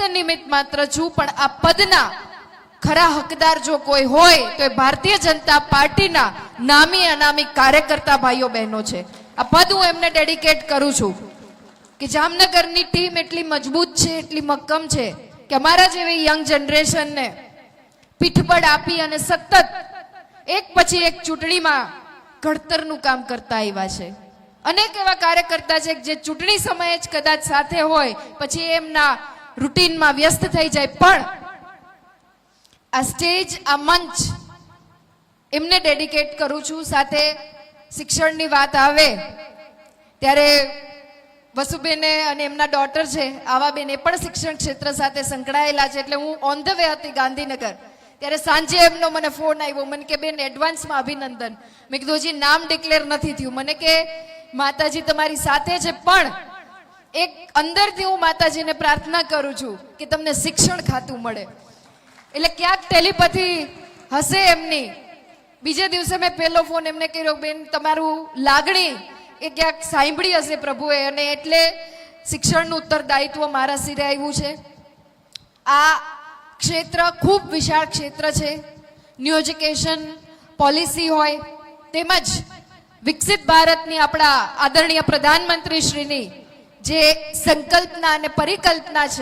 ફક્ત નિમિત્ત માત્ર છું, પણ આ પદના ખરા હકદાર જો કોઈ હોય, તો એ ભારતીય જનતા પાર્ટીના નામી અનામી કાર્યકર્તા ભાઈઓ બહેનો છે. આ પદ હું એમને ડેડિકેટ કરું છું કે જામનગરની ટીમ એટલી મજબૂત છે, એટલી મક્કમ છે કે અમારા જેવી યંગ જનરેશનને પીઠબળ આપી અને સતત એક પછી એક ચૂંટણીમાં ઘડતરનું કામ કરતા આવ્યા છે. અનેક એવા કાર્યકર્તા છે જે ચૂંટણી સમયે જ કદાચ સાથે હોય, પછી એમના રૂટીનમાં વ્યસ્ત થઈ જાય. પણ આ સ્ટેજ, આ મંચ એમને ડેડિકેટ કરું છું. સાથે શિક્ષણની વાત આવે, ત્યારે વસુબેને અને એમના ડોટર છે આવા બેન એ પણ શિક્ષણ ક્ષેત્ર સાથે સંકળાયેલા છે. એટલે હું ઓન ધ વે હતી ગાંધીનગર. ત્યારે સાંજે એમનો મને ફોન આવ્યો. મને કે, બેન એડવાન્સમાં અભિનંદન. મેં કીધું, હજી નામ ડિક્લેર નથી થયું. મને કે, માતાજી, તમારી સાથે છે, પણ એક અંદરથી હું માતાજીને પ્રાર્થના કરું છું કે તમને શિક્ષણ ખાતું મળે. એટલે ક્યાંક ટેલિપથી હશે એમની. બીજે દિવસે મેં પહેલો ફોન એમને કર્યો, બેન, તમારું લાગણી એ ક્યાંક સાંભળી હશે પ્રભુએ અને એટલે શિક્ષણનું ઉત્તરદાયિત્વ મારા સિરે આવ્યું છે. આ ક્ષેત્ર ખૂબ વિશાળ ક્ષેત્ર છે. ન્યૂ એજ્યુકેશન પોલિસી હોય, તેમજ વિકસિત ભારતની આપણા આદરણીય પ્રધાનમંત્રી શ્રીની જે સંકલ્પના અને પરિકલ્પના છે